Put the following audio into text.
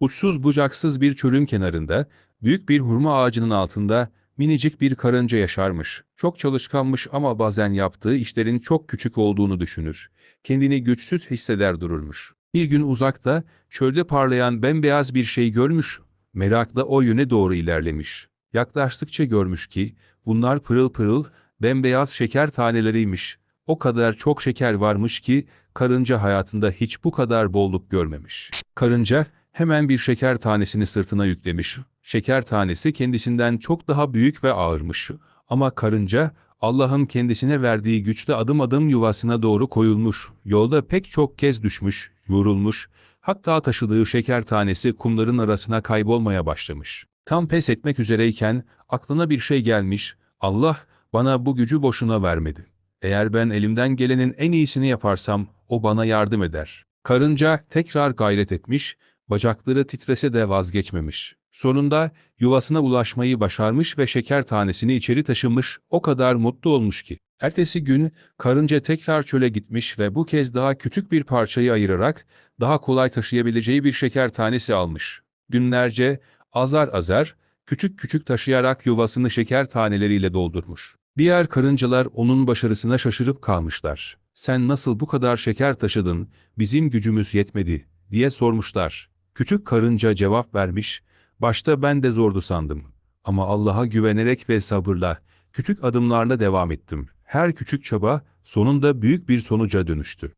Uçsuz bucaksız bir çölün kenarında, büyük bir hurma ağacının altında minicik bir karınca yaşarmış. Çok çalışkanmış ama bazen yaptığı işlerin çok küçük olduğunu düşünür. Kendini güçsüz hisseder dururmuş. Bir gün uzakta, çölde parlayan bembeyaz bir şey görmüş. Merakla o yöne doğru ilerlemiş. Yaklaştıkça görmüş ki, bunlar pırıl pırıl, bembeyaz şeker taneleriymiş. O kadar çok şeker varmış ki, karınca hayatında hiç bu kadar bolluk görmemiş. Karınca, hemen bir şeker tanesini sırtına yüklemiş. Şeker tanesi kendisinden çok daha büyük ve ağırmış. Ama karınca, Allah'ın kendisine verdiği güçle adım adım yuvasına doğru koyulmuş. Yolda pek çok kez düşmüş, yorulmuş, hatta taşıdığı şeker tanesi kumların arasına kaybolmaya başlamış. Tam pes etmek üzereyken aklına bir şey gelmiş, Allah bana bu gücü boşuna vermedi. Eğer ben elimden gelenin en iyisini yaparsam o bana yardım eder. Karınca tekrar gayret etmiş, bacakları titrese de vazgeçmemiş. Sonunda yuvasına ulaşmayı başarmış ve şeker tanesini içeri taşımış, o kadar mutlu olmuş ki. Ertesi gün karınca tekrar çöle gitmiş ve bu kez daha küçük bir parçayı ayırarak daha kolay taşıyabileceği bir şeker tanesi almış. Günlerce azar azar, küçük küçük taşıyarak yuvasını şeker taneleriyle doldurmuş. Diğer karıncalar onun başarısına şaşırıp kalmışlar. Sen nasıl bu kadar şeker taşıdın, bizim gücümüz yetmedi, diye sormuşlar. Küçük karınca cevap vermiş, başta ben de zordu sandım. Ama Allah'a güvenerek ve sabırla, küçük adımlarla devam ettim. Her küçük çaba, sonunda büyük bir sonuca dönüştü.